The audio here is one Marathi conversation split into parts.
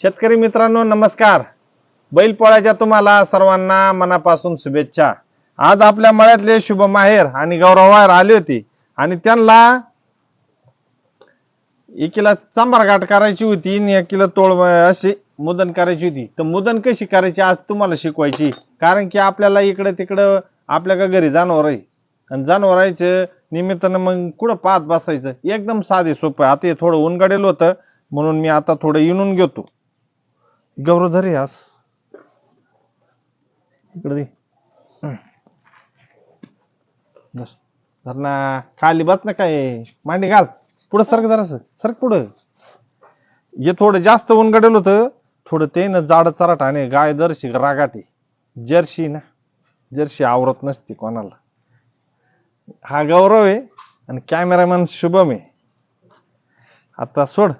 शेतकरी मित्रांनो नमस्कार. बैलपोळ्याच्या तुम्हाला सर्वांना मनापासून शुभेच्छा. आज आपल्या मळ्यातले शुभ माहेर आणि गौरव वायर आले होते आणि त्यांना एकीला चांभार गाठ करायची होती आणि एकीला तोड अशी मुदन करायची होती. तर मुदन कशी करायची आज तुम्हाला शिकवायची? कारण की आपल्याला इकडं तिकडं आपल्या का घरी जनावर आहे. आणि जनावरायचं निमित्तानं मग कुठं पाहत बसायचं? एकदम साधे सोपं आता हे थोडं उनगडेल होतं म्हणून मी आता थोडं इनून घेतो. गौरव धरे आज इकडे दे. बस. धर ना. खाली बस ना काय. मांडी घाल. पुढं सरक जरास. सरक पुढं. हे थोडं जास्त ऊन गडेल होतं. थोडं ते ना जाड चराट आणि गाय जर्शी रागाटे. जर्शी ना. जर्शी आवरत नसते कोणाला. हा गौरव आहे आणि कॅमेरामॅन शुभम आहे. आता सोड.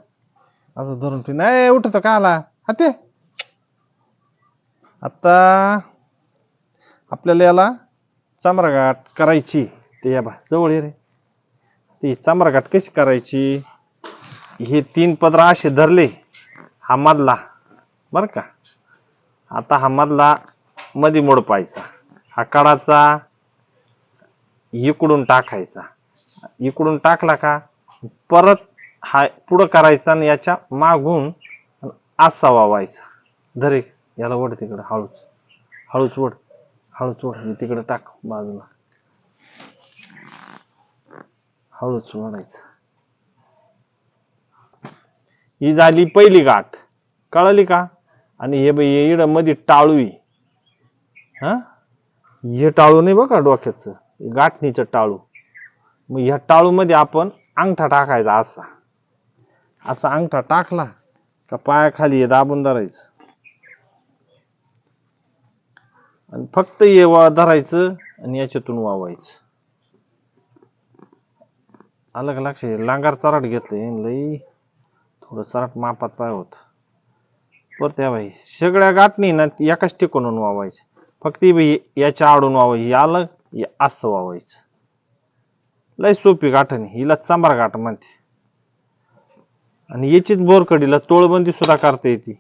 आता धरून तू नाही उठतो का आला? हा ते आता आपल्याला याला चामरागाट करायची. ते या बा जवळ ये रे. ती चामरागाट कशी करायची? हे तीन पदरा असे धरले हा मधला. बर का? आता हा मधला मध्ये मोडपायचा हा काढाचा इकडून टाकायचा. इकडून टाकला का परत हा पुढं करायचा आणि याच्या मागून असा व्हायचा. धरे याला वड तिकडं हळूच. हळूच वड हळूच वड हे तिकडं टाक बाजूला. हळूच वडायचं ही झाली पहिली गाठ. कळाली का? आणि हे बाई इडमध्ये टाळू हा? हे टाळू नाही बघा डोक्याचं? गाठणीचं टाळू. मग ह्या टाळूमध्ये आपण अंगठा टाकायचा असा. असा अंगठा टाकला का पायाखाली हे दाबून धरायचं. आणि फक्त हे वा धरायचं आणि याच्यातून वावायचं. आलं का लक्ष? लांगार चराट घेतलं लई थोडं चराट मापात पाय होत. परत या बाई सगळ्या गाठणी ना एकाच टिकून वावायचं फक्त बाई याच्या आडून वावायची आलं असं वावायचं. लय सोपी गाठण हिला चांबार गाठ म्हणते. आणि याचीच बोरकडीला तोळबंदी सुद्धा करता येते.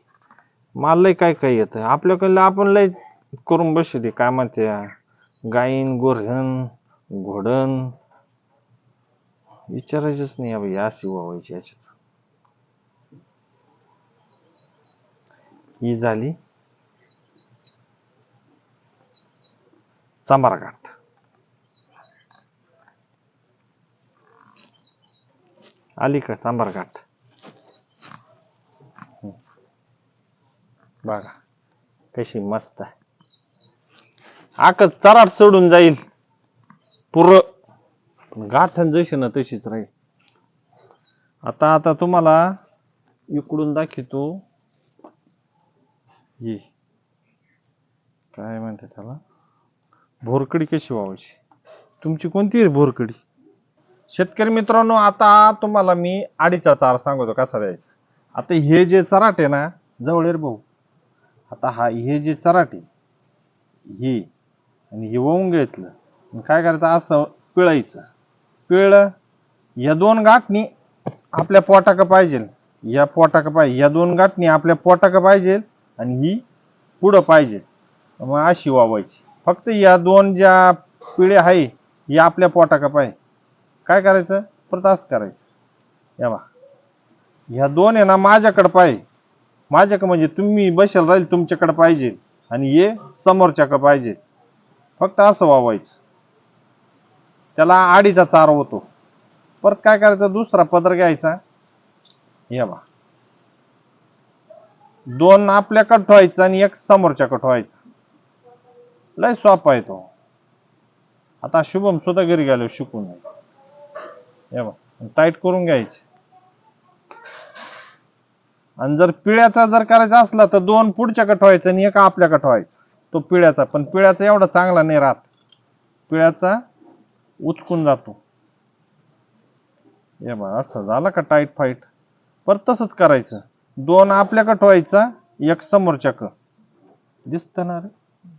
मला लय काय काय येतं? आपल्याकडलं आपण लय करून बसते काय म्हणते? गायन गोरहन घोडण विचारायचंच नाही भाई अशी वावायची याच्यात. ही झाली. चांबारघाट आली का चांबारघाट बघा कशी मस्त आहे. आकच चराट सोडून जाईल. पुर. गाठण जशी ना तशीच राहील. आता आता तुम्हाला इकडून दाखवतो. ये. काय म्हणते त्याला? भोरकडी कशी व्हावायची तुमची कोणती आहे भोरकडी? शेतकरी मित्रांनो आता तुम्हाला मी आडीचा चार सांगतो कसा द्यायचा. आता हे जे चराट आहे ना जवळ ये भाऊ. आता हा हे जे चराट आहे हे आणि हे वळून घेतलं आणि काय करायचं? असं पिळायचं. पिळ या दोन गाठणी आपल्या पोटाक पाहिजे. या पोटाक पाहिजे. या दोन गाठणी आपल्या पोटाक पाहिजे आणि ही पुढं पाहिजे. मग अशी वावायची. फक्त या दोन ज्या पिढ्या आहे या आपल्या पोटाक पाहिजे. काय करायचं? परत असं करायचं. या बा. ह्या दोन आहे ना माझ्याकडं पाहिजे. माझ्याकडे म्हणजे तुम्ही बसेल राहील तुमच्याकडे पाहिजे. आणि ये समोरच्याकडे पाहिजे. फक्त असं वावायचं त्याला आडीचा चार होतो. परत काय करायचं? दुसरा पदर घ्यायचा. या बा दोन आपल्याकडे ठेवायचं आणि एक समोरच्याकडे ठेवायचा. लय सोपा आहे तो. आता शुभम सुद्धा घरी गेलो शिकून या बा टाईट करून घ्यायचे. आणि जर पिळ्याचा जर करायचा असला तर दोन पुढच्याकडे ठेवायचं आणि एक आपल्याकडे ठेवायचं तो पिळ्याचा. पण पिळ्याचा एवढा चांगला नाही राहत. पिळ्याचा उचकून जातो. हे बा असं झालं का टाईट फाईट पर तसंच करायचं. दोन आपल्याकडे ठेवायचा एक समोरच्याक दिसत ना रे?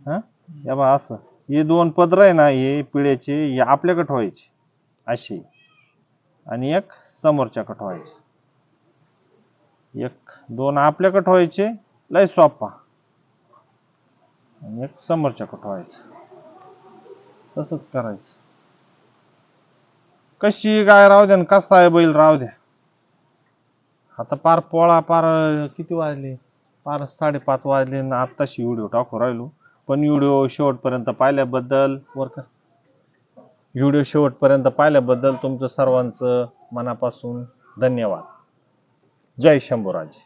हा? या बा असं. हे दोन पदर आहे ना हे पिळ्याचे हे आपल्याकडे ठेवायचे अशी आणि एक समोरच्याकडे व्हायचे एक दोन आपल्याकडे व्हायचे लय सोपा. आणि एक समोरच्याकडे व्हायचं. तसंच करायचं. कशी गाय? राहू द्या आणि कसा आहे बैल? राहू द्या आता पार पोळा पार किती वाजले? पार साडेपाच वाजले ना आत्ताशी व्हिडिओ टाकू राहिलो. पण व्हिडिओ शेवटपर्यंत पाहिल्याबद्दल वर का व्हिडिओ शेवटपर्यंत पाहिल्याबद्दल तुमचं सर्वांचं मनापासून धन्यवाद. जय शंभूराज.